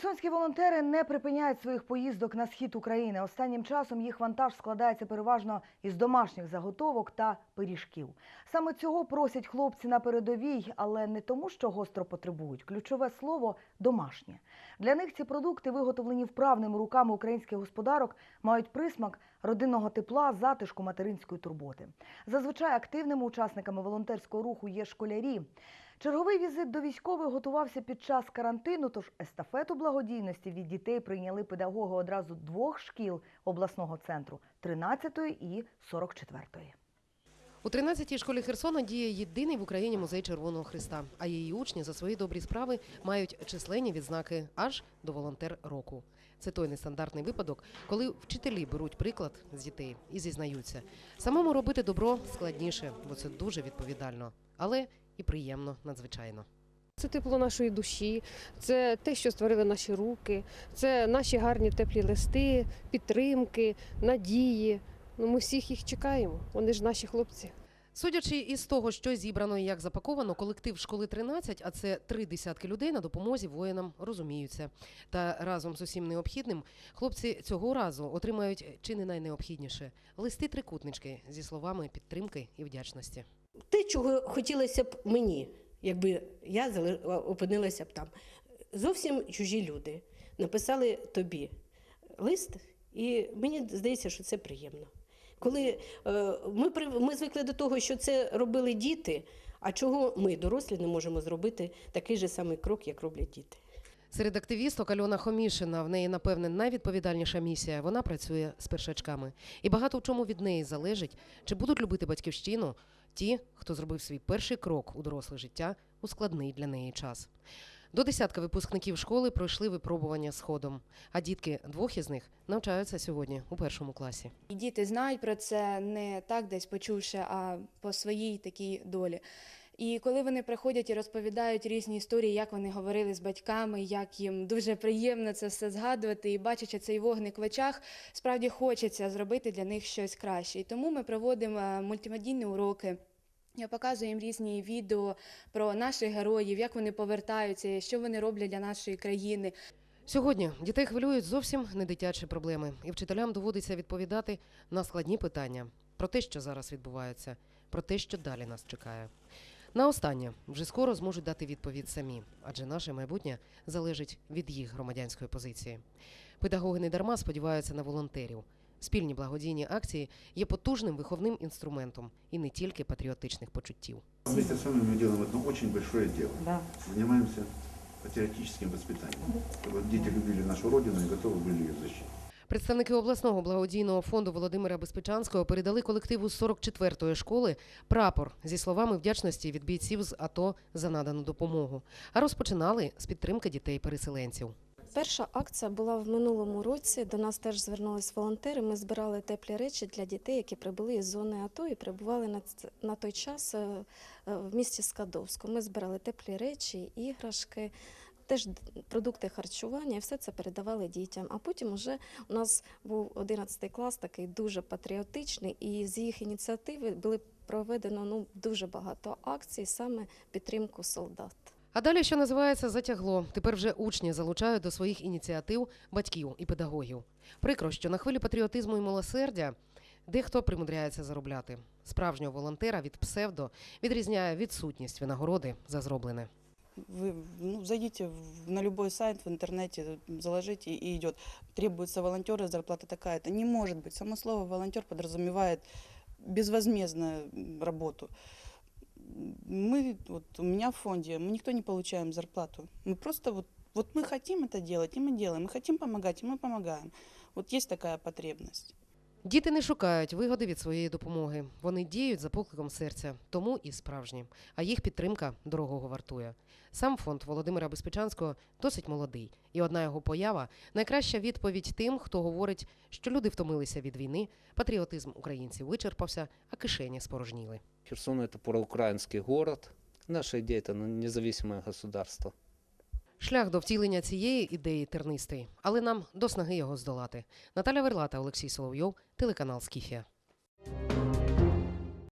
Херсонські волонтери не припиняють своїх поїздок на схід України. Останнім часом їх вантаж складається переважно із домашніх заготовок та пиріжків. Саме цього просять хлопці на передовій, але не тому, що гостро потребують. Ключове слово домашнє. Для них ці продукти, виготовлені вправними руками українських господарок, мають присмак родинного тепла, затишку материнської турботи. Зазвичай активними учасниками волонтерського руху є школярі. Черговий візит до військових готувався під час карантину, тож естафету благодійності від дітей прийняли педагоги одразу двох шкіл обласного центру 13-ї і 44-ї. У 13-й школі Херсона діє єдиний в Україні музей Червоного Христа, а її учні за свої добрі справи мають численні відзнаки аж до волонтер року. Це той нестандартний випадок, коли вчителі беруть приклад з дітей і зізнаються. Самому робити добро складніше, бо це дуже відповідально, але і приємно надзвичайно. Це тепло нашої душі, це те, що створили наші руки, це наші гарні теплі листи, підтримки, надії. Ну, ми всіх їх чекаємо. Вони ж наші хлопці. Судячи із того, що зібрано і як запаковано, колектив школи 13, а це три десятки людей на допомозі воїнам розуміються. Та разом з усім необхідним хлопці цього разу отримають чи не найнеобхідніше листи трикутнички зі словами підтримки і вдячності. Те, чого хотілося б мені, якби я опинилася б там. Зовсім чужі люди написали тобі лист, і мені здається, що це приємно. Коли е, ми, ми звикли до того, що це робили діти, а чого ми, дорослі, не можемо зробити такий же самий крок, як роблять діти. Серед активісток Альона Хомішина в неї, напевне, найвідповідальніша місія. Вона працює з першачками. І багато в чому від неї залежить, чи будуть любити батьківщину ті, хто зробив свій перший крок у доросле життя у складний для неї час. До десятка випускників школи пройшли випробування сходом, а дітки двох із них навчаються сьогодні у першому класі. І діти знають про це не так десь почувши, а по своїй такій долі. І коли вони приходять і розповідають різні історії, як вони говорили з батьками, як їм дуже приємно це все згадувати, і бачачи цей вогник в очах, справді хочеться зробити для них щось краще. І тому ми проводимо е, мультимедійні уроки. Я показую їм різні відео про наших героїв, як вони повертаються, що вони роблять для нашої країни. Сьогодні дітей хвилюють зовсім не дитячі проблеми, і вчителям доводиться відповідати на складні питання про те, що зараз відбувається, про те, що далі нас чекає. На останнє вже скоро зможуть дати відповідь самі, адже наше майбутнє залежить від їх громадянської позиції. Педагоги не дарма сподіваються на волонтерів. Спільні благодійні акції є потужним виховним інструментом і не тільки патріотичних почуттів. Вместе с вами мы делаем одно очень большое дело. Занимаемся патриотическим воспитанием. Чтобы дети любили нашу Родину и готовы были ее защитить. Представники обласного благодійного фонду Володимира Безпечанського передали колективу 44-ї школи прапор зі словами вдячності від бійців з АТО за надану допомогу. А розпочинали з підтримки дітей-переселенців. Перша акція була в минулому році. До нас теж звернулись волонтери. Ми збирали теплі речі для дітей, які прибули із зони АТО і перебували на, той час е, е, в місті Скадовську. Ми збирали теплі речі, іграшки. Теж продукти харчування, і все це передавали дітям. А потім уже у нас був 11 клас, такий дуже патріотичний, і з їх ініціативи були проведено ну дуже багато акцій, саме підтримку солдат. А далі, що називається, затягло. Тепер вже учні залучають до своїх ініціатив батьків і педагогів. Прикро, що на хвилі патріотизму і милосердя дехто примудряється заробляти. Справжнього волонтера від псевдо відрізняє відсутність винагороди за зроблене. Вы ну, зайдите на любой сайт в интернете, заложите и идет. Требуются волонтеры, зарплата такая-то. Не может быть. Само слово волонтер подразумевает безвозмездную работу. Мы, вот у меня в фонде, мы никто не получаем зарплату. Мы просто вот, вот мы хотим это делать, и мы делаем. Мы хотим помогать, и мы помогаем. Вот есть такая потребность. Діти не шукають вигоди від своєї допомоги. Вони діють за покликом серця, тому і справжні. А їх підтримка дорогого вартує. Сам фонд Володимира Безпечанського досить молодий, і одна його поява найкраща відповідь тим, хто говорить, що люди втомилися від війни, патріотизм українців вичерпався, а кишені спорожніли. Херсон – это проукраинский город. Наша идея – это независимое государство. Шлях до втілення цієї ідеї тернистий, але нам до снаги його здолати. Наталя Верлата, Олексій Соловйов, телеканал Скіфія.